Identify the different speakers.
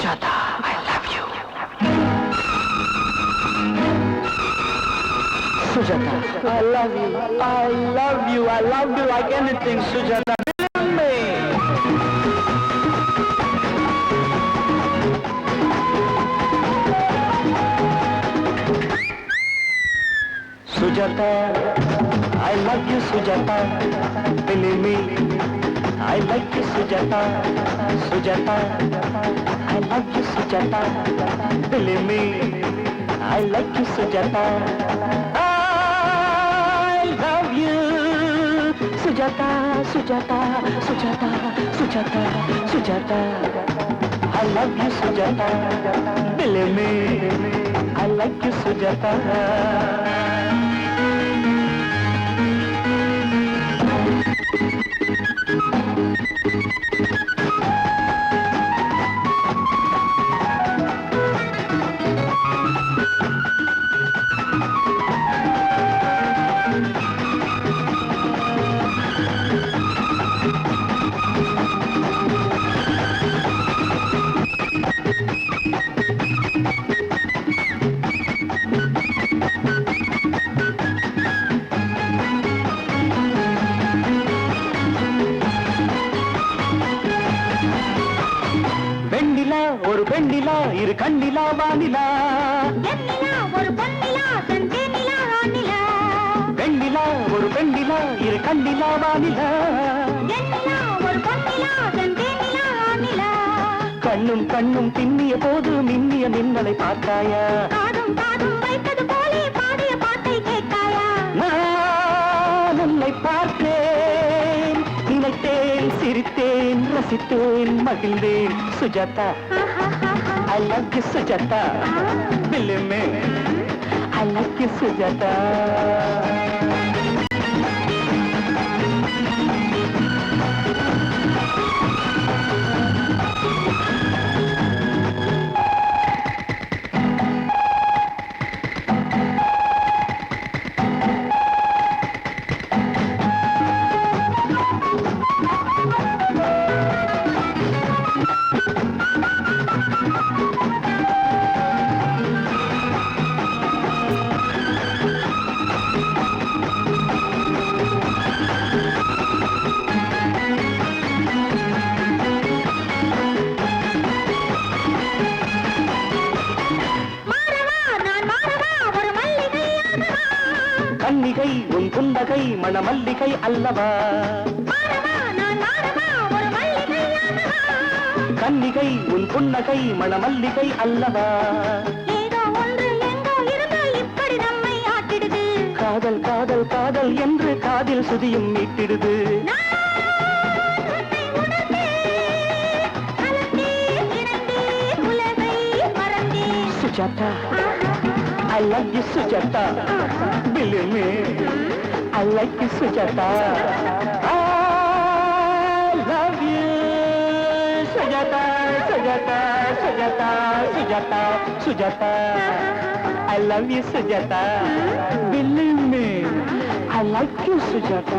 Speaker 1: Sujata. I love you. Sujata, I love you. I love you. I love you like anything, Sujata. Believe me. Sujata, I love you, Sujata. Believe me. I like you, Sujata, Sujata. I like you Sujata दिल में I like you Sujata I love you Sujata Sujata Sujata Sujata Sujata I love you Sujata दिल में I like you Sujata பெண்ணிலா இரு கண்ணிலா வானிலா.
Speaker 2: ஒரு பொன்னிலா
Speaker 1: வெண்ணிலா ஒரு பெண்ணிலா இரு கண்ணிலா வானிலா. கண்ணும் கண்ணும் பின்னிய போது மின்னிய மின்னலை பார்த்தாயா?
Speaker 2: காதும் காதும் வைத்தது போலே பாடிய பாட்டை
Speaker 1: நான் உன்னை பார்த்தேன் நினைத்தேன் சிரித்தேன் ரசித்தேன் மகிழ்ந்தேன். சுஜாதா अलग
Speaker 2: सजता दिल में अलग सजता
Speaker 1: கன்னிகை உன் புன்னகை மணமல்லிகை அல்லவா? கன்னிகை உன் புன்னகை மணமல்லிகை அல்லவா? காதல் காதல் காதல் என்று காதில் சுதியும் மீட்டிடுது. Sujata I love you Sujata believe me I like you Sujata love you Sujata Sujata Sujata Sujata Sujata. I love you Sujata. Believe me I like you Sujata.